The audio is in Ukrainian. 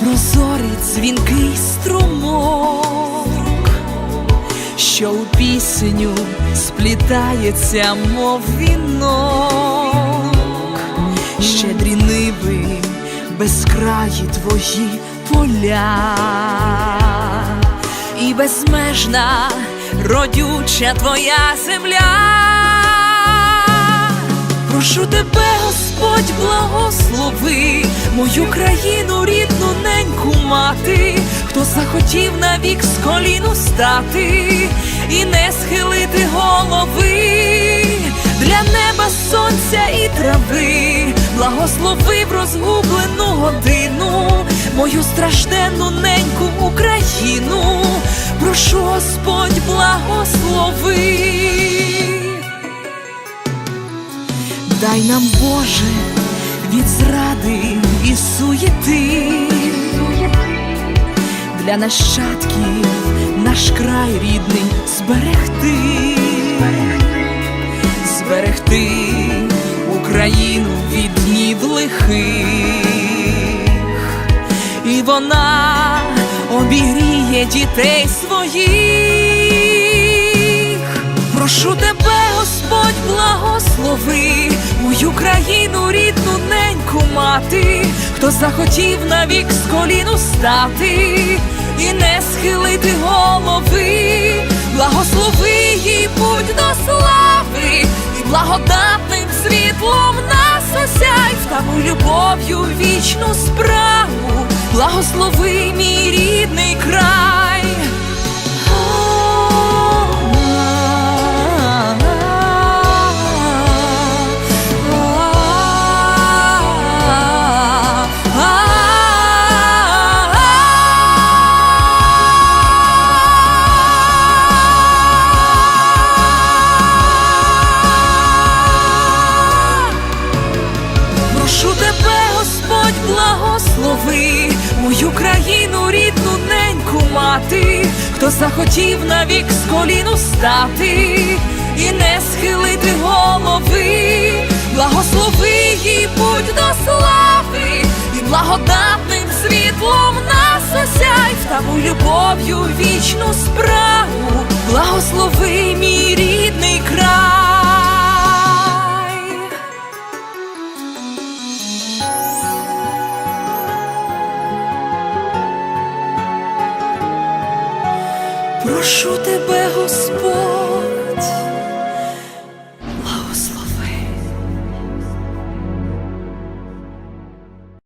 прозорий дзвінкий струмок, що у пісню сплітається, мов вінок, щедрі ниви, безкраї твої поля, і безмежна родюча твоя земля. Прошу тебе, Господь, благослови мою країну, рідну неньку мати, хто захотів навік з коліну стати і не схилити голови для неба, сонця і трави, благослови в розгублену годину, мою стражденну неньку Україну, прошу Господь, благослови. Дай нам, Боже, від зради і суєти. Для нащадків наш край рідний зберегти, зберегти Україну від днів лихих, і вона обігріє дітей своїх. Прошу тебе, Господь, благослови хто захотів навік з коліну стати і не схилити голови, благослови їй путь до слави, і благодатним світлом нас осяй, тому любов'ю вічну справу, благослови мій мою країну, рідну неньку мати, хто захотів навік з коліну стати і не схилити голови, благослови їй путь до слави, і благодатним світлом нас осяй, тому любов'ю вічну справу, благослови мій рідний Прошу тебе, Господь,